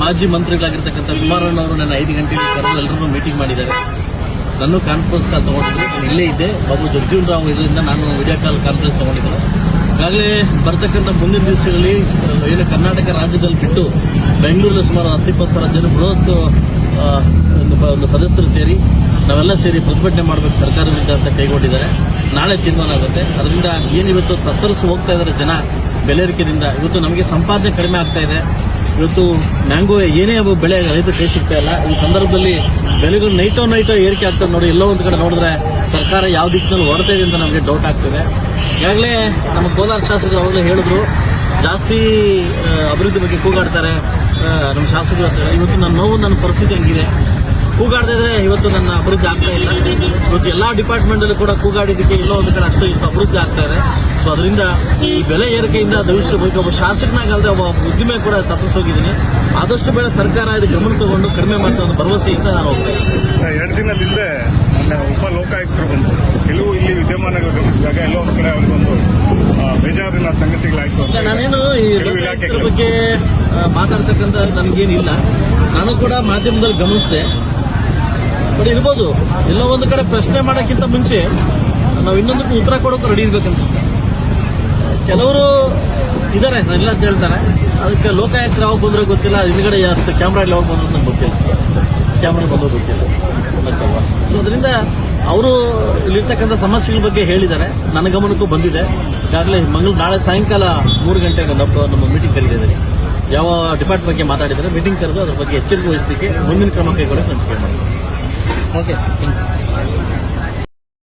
ಮಾಜಿ ಮಂತ್ರಿಗಳಾಗಿರ್ತಕ್ಕಂಥ ಕುಮಾರಣ್ಣವರು ನನ್ನ ಐದು ಗಂಟೆಗೆ ಕರೆದು ಎಲ್ಲರೂ ಮೀಟಿಂಗ್ ಮಾಡಿದ್ದಾರೆ. ನಾನು ಕಾನ್ಫರೆನ್ಸ್ ಕಾಲ್ ತಗೊಂಡಿದ್ದೆ ನಾನು ಇಲ್ಲೇ ಇದ್ದೆ. ಬಾಬು ಜಗಜೀವನ್ ರಾವ್ ಇದರಿಂದ ನಾನು ವಿಡಿಯೋ ಕಾಲ್ ಕಾನ್ಫರೆನ್ಸ್ ತಗೊಂಡಿದ್ದೆ ಈಗಾಗಲೇ ಬರ್ತಕ್ಕಂಥ ಮುಂದಿನ ದಿವಸಗಳಲ್ಲಿ ಏನು ಕರ್ನಾಟಕ ರಾಜ್ಯದಲ್ಲಿ ಬಿಟ್ಟು ಬೆಂಗಳೂರಿನ ಸುಮಾರು ಹತ್ತಿಪ್ಪತ್ತು ಸಾವಿರ ಜನ ಬೃಹತ್ ಒಂದು ಸದಸ್ಯರು ಸೇರಿ ನಾವೆಲ್ಲ ಸೇರಿ ಪ್ರತಿಭಟನೆ ಮಾಡಬೇಕು ಸರ್ಕಾರದಿಂದ ಅಂತ ಕೈಗೊಂಡಿದ್ದಾರೆ. ನಾಳೆ ತೀರ್ಮಾನ ಆಗುತ್ತೆ. ಅದರಿಂದ ಏನಿವತ್ತು ತತ್ತರಿಸಿ ಹೋಗ್ತಾ ಇದ್ದಾರೆ ಜನ ಬೆಲೆರಿಕೆಯಿಂದ ಇವತ್ತು ನಮಗೆ ಸಂಪಾದನೆ ಕಡಿಮೆ ಆಗ್ತಾ ಇದೆ. ಇವತ್ತು ಮ್ಯಾಂಗೋ ಏನೇ ಬೆಳೆ ರೈತ ಕೈ ಸಿಗ್ತಾ ಇಲ್ಲ. ಈ ಸಂದರ್ಭದಲ್ಲಿ ಬೆಲೆಗಳು ನೈಟೋ ನೈಟೋ ಏರಿಕೆ ಆಗ್ತದೆ ನೋಡಿ. ಎಲ್ಲೋ ಒಂದು ಕಡೆ ನೋಡಿದ್ರೆ ಸರ್ಕಾರ ಯಾವ ದಿಕ್ಕಿನಲ್ಲಿ ಹೊರತಾ ಇದೆ ಅಂತ ನಮಗೆ ಡೌಟ್ ಆಗ್ತದೆ. ಈಗಾಗಲೇ ನಮ್ಮ ಕೋಲಾರ ಶಾಸಕರು ಅವಾಗಲೇ ಹೇಳಿದ್ರು, ಜಾಸ್ತಿ ಅಭಿವೃದ್ಧಿ ಬಗ್ಗೆ ಕೂಗಾಡ್ತಾರೆ. ನಮ್ಮ ಶಾಸಕರು ಇವತ್ತು ನನ್ನ ನೋವು, ನನ್ನ ಪರಿಸ್ಥಿತಿ ಹಂಗಿದೆ. ಕೂಗಾಡ್ತಾ ಇದ್ರೆ ಇವತ್ತು ನನ್ನ ಅಭಿವೃದ್ಧಿ ಆಗ್ತಾ ಇಲ್ಲ. ಇವತ್ತು ಎಲ್ಲಾ ಡಿಪಾರ್ಟ್ಮೆಂಟ್ ಅಲ್ಲಿ ಕೂಡ ಕೂಗಾಡಿದಕ್ಕೆ ಎಲ್ಲೋ ಒಂದು ಕಡೆ ಅಷ್ಟು ಇಷ್ಟು ಅಭಿವೃದ್ಧಿ ಆಗ್ತಾ ಇದೆ. ಸೊ ಅದರಿಂದ ಈ ಬೆಲೆ ಏರಿಕೆಯಿಂದ ಭವಿಷ್ಯ ಬಗ್ಗೆ ಒಬ್ಬ ಶಾಸಕನಾಗಲ್ಲದೆ ಒಬ್ಬ ಉದ್ದಿಮೆ ಕೂಡ ತಪ್ಪಿಸೋಗಿದ್ದೀನಿ. ಆದಷ್ಟು ಬೇಳೆ ಸರ್ಕಾರ ಇದು ಗಮನ ತಗೊಂಡು ಕಡಿಮೆ ಮಾಡ್ತಾ ಒಂದು ಭರವಸೆಯಿಂದ ನಾನು ಹೋಗ್ತಾ ಎರಡು ಎರಡು ಹಿಂದೆ ನನ್ನ ಉಪ ಲೋಕಾಯುಕ್ತರು ಬಂದು ಕೆಲವು ಇಲ್ಲಿ ವಿದ್ಯಮಾನಗಳು ಗಮನಿಸಿದಾಗ ಎಲ್ಲೋ ಒಂದು ಕಡೆ ಅವರಿಗೊಂದು ಬೇಜಾರಿನ ಸಂಗತಿಗಳಾಯ್ತು ನಾನೇನು ಈ ಬಗ್ಗೆ ಮಾತಾಡ್ತಕ್ಕಂಥ ನನಗೇನಿಲ್ಲ. ನಾನು ಕೂಡ ಮಾಧ್ಯಮದಲ್ಲಿ ಗಮನಿಸಿದೆ. ಬಟ್ ಇರ್ಬೋದು. ಎಲ್ಲೋ ಒಂದು ಕಡೆ ಪ್ರಶ್ನೆ ಮಾಡೋಕ್ಕಿಂತ ಮುಂಚೆ ನಾವು ಇನ್ನೊಂದಕ್ಕೆ ಉತ್ತರ ಕೊಡೋಕೆ ರೆಡಿ ಇರ್ಬೇಕಂತ. ಕೆಲವರು ಇದ್ದಾರೆ ಇಲ್ಲ ಅಂತ ಹೇಳ್ತಾರೆ. ಅದಕ್ಕೆ ಲೋಕಾಯುಕ್ತ ಯಾವಾಗ ಬಂದ್ರೆ ಗೊತ್ತಿಲ್ಲ, ಹಿಂದ್ಗಡೆ ಜಾಸ್ತಿ ಕ್ಯಾಮ್ರಾ ಯಾವಾಗ ಬಂದ್ರು ನಂಗೆ ಗೊತ್ತಿಲ್ಲ. ಕ್ಯಾಮ್ರಾ ಬಂದ್ರೆ ಗೊತ್ತಿಲ್ಲ. ಸೊ ಅದರಿಂದ ಅವರು ಇಲ್ಲಿರ್ತಕ್ಕಂಥ ಸಮಸ್ಯೆಗಳ ಬಗ್ಗೆ ಹೇಳಿದ್ದಾರೆ. ನನ್ನ ಗಮನಕ್ಕೂ ಬಂದಿದೆ. ಈಗಾಗಲೇ ಮಂಗಳೂರು ನಾಳೆ ಸಾಯಂಕಾಲ ಮೂರು ಗಂಟೆಗೆ ನಮ್ಮ ನಮ್ಮ ಮೀಟಿಂಗ್ ಕರೆದಿದ್ದಾರೆ. ಯಾವ ಡಿಪಾರ್ಟ್ಮೆಂಟ್ ಬಗ್ಗೆ ಮಾತಾಡಿದರೆ ಮೀಟಿಂಗ್ ಕರೆದು ಅದ್ರ ಬಗ್ಗೆ ಎಚ್ಚರಿಕೆ ವಹಿಸಲಿಕ್ಕೆ ಮುಂದಿನ ಕ್ರಮ ಕೈಗೊಳ್ಳಕ್ಕೆ ನಾನು もう一回